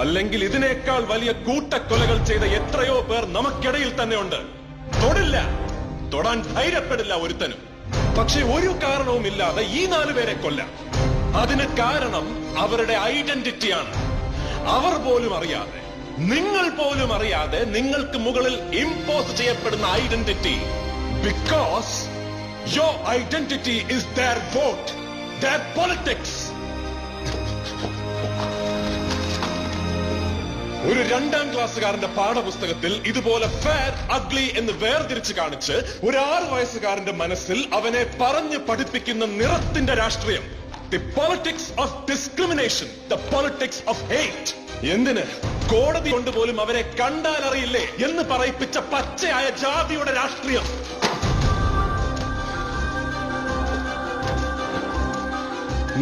അല്ലെങ്കിൽ ഇതിനേക്കാൾ വലിയ കൂട്ടക്കൊലകൾ ചെയ്ത എത്രയോ പേർ നമുക്കിടയിൽ തന്നെ ഉണ്ട് തൊടില്ല. തൊടാൻ ധൈര്യപ്പെടില്ല ഒരുത്തനും. പക്ഷെ ഒരു കാരണവുമില്ലാതെ ഈ നാലു പേരെ കൊല്ലാം. അതിന് കാരണം അവരുടെ ഐഡന്റിറ്റിയാണ്. അവർ പോലും അറിയാതെ നിങ്ങൾ പോലും അറിയാതെ നിങ്ങൾക്ക് മുകളിൽ ഇമ്പോസ് ചെയ്യപ്പെടുന്ന identity. Because your identity is their vote their politics ഒരു രണ്ടാം ക്ലാസ്സുകാരന്റെ പാഠപുസ്തകത്തിൽ ഇതുപോലെ ഫെയർ അഗ്ലി എന്ന് വേർതിരിച്ച് കാണിച്ച് ഒരു ആറ് വയസ്സുകാരന്റെ മനസ്സിൽ അവനെ പറഞ്ഞ് പഠിപ്പിക്കുന്ന നിറത്തിന്റെ രാഷ്ട്രീയം. The politics of discrimination the politics of hate എന്തിന്? കോടതി കൊണ്ടുപോലും അവരെ കണ്ടാൽ അറിയില്ലേ എന്ന് പറയിപ്പിച്ച പച്ചയായ ജാതിയുടെ രാഷ്ട്രീയം.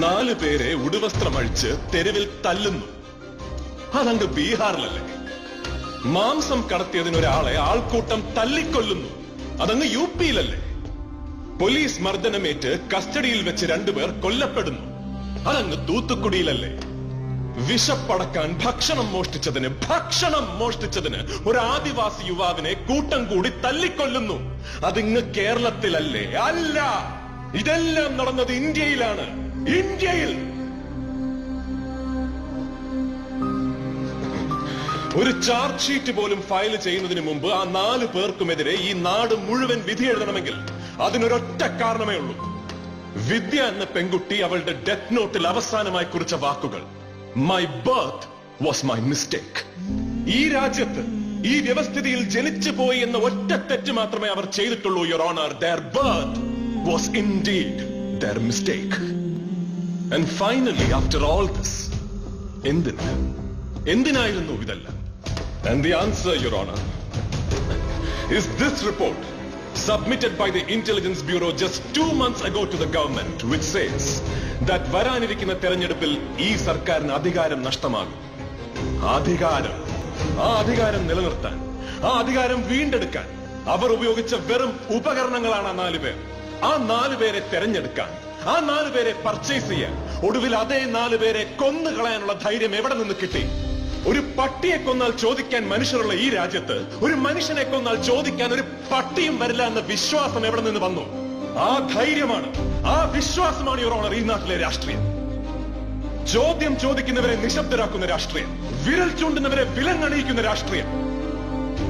നാല് പേരെ ഉടുവസ്ത്രമഴിച്ച് തെരുവിൽ തല്ലുന്നു. അതങ്ങ് ബീഹാറിലല്ലേ? മാംസം കടത്തിയതിന് ഒരാളെ ആൾക്കൂട്ടം തല്ലിക്കൊല്ലുന്നു. അതങ്ങ് യു പിയിലല്ലേ? പോലീസ് മർദ്ദനമേറ്റ് കസ്റ്റഡിയിൽ വെച്ച് രണ്ടുപേർ കൊല്ലപ്പെടുന്നു. അതങ്ങ് തൂത്തുക്കുടിയിലല്ലേ? വിഷപ്പടക്കാൻ ഭക്ഷണം മോഷ്ടിച്ചതിന് ഭക്ഷണം മോഷ്ടിച്ചതിന് ഒരു ആദിവാസി യുവാവിനെ കൂട്ടം കൂടി തല്ലിക്കൊല്ലുന്നു. അതിങ്ങ് കേരളത്തിലല്ലേ? അല്ല. ഇതെല്ലാം നടന്നത് ഇന്ത്യയിലാണ്. ഇന്ത്യയിൽ ഒരു ചാർജ് ഷീറ്റ് പോലും ഫയൽ ചെയ്യുന്നതിന് മുമ്പ് ആ നാല് പേർക്കുമെതിരെ ഈ നാട് മുഴുവൻ വിധി എഴുതണമെങ്കിൽ അതിനൊരൊറ്റ കാരണമേ ഉള്ളൂ. വിദ്യ എന്ന പെൺകുട്ടി അവളുടെ ഡെത്ത് നോട്ടിൽ അവസാനമായി കുറിച്ച വാക്കുകൾ my birth was my mistake ഈ രാജ്യത്ത് ഈ വ്യവസ്ഥിതിയിൽ ജനിച്ചു പോയി എന്ന ഒറ്റ തെറ്റ് മാത്രമേ അവർ ചെയ്തിട്ടുള്ളൂ your honour their birth was indeed their mistake and finally after all this എന്തിന്? എന്തിനായിരുന്നു ഇതെല്ലാം? And the answer, Your Honor, is this report submitted by the intelligence bureau just two months ago to the government which says that വരാനിരിക്കുന്ന തെരഞ്ഞെടുപ്പിൽ ഈ സർക്കാരിന് അധികാരം നഷ്ടമാകും. അധികാരം. ആ അധികാരം നിലനിർത്താൻ ആ അധികാരം വീണ്ടെടുക്കാൻ അവർ ഉപയോഗിച്ച വെറും ഉപകരണങ്ങളാണ് ആ നാലുപേർ ആ നാലുപേരെ തെരഞ്ഞെടുക്കാൻ ആ നാലുപേരെ പർച്ചേസ് ചെയ്യാൻ ഒടുവിൽ അതേ നാലുപേരെ കൊന്നുകളയാനുള്ള ധൈര്യം എവിടെ നിന്ന് കിട്ടി? ഒരു പട്ടിയെ കൊന്നാൽ ചോദിക്കാൻ മനുഷ്യരുള്ള ഈ രാജ്യത്ത് ഒരു മനുഷ്യനെ കൊന്നാൽ ചോദിക്കാൻ ഒരു പട്ടിയും വരില്ല എന്ന വിശ്വാസം എവിടെ നിന്ന് വന്നു? ആ ധൈര്യമാണ് ആ വിശ്വാസമാണ് യുവർ ഓണർ ഈ നാട്ടിലെ രാഷ്ട്രീയം. ചോദ്യം ചോദിക്കുന്നവരെ നിശബ്ദരാക്കുന്ന രാഷ്ട്രീയം വിരൽ ചൂണ്ടുന്നവരെ വിലങ്ങണിയിക്കുന്ന രാഷ്ട്രീയം.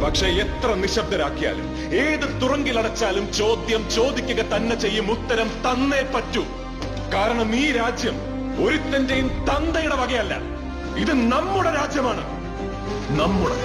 പക്ഷെ എത്ര നിശബ്ദരാക്കിയാലും ഏത് തുറങ്കിലടച്ചാലും ചോദ്യം ചോദിക്കുക തന്നെ ചെയ്യും ഉത്തരം തന്നേ പറ്റൂ. കാരണം ഈ രാജ്യം ഒരുത്തന്റെയും തന്തയുടെ വകയല്ല. ഇത് നമ്മുടെ രാജ്യമാണ്. നമ്മുടെ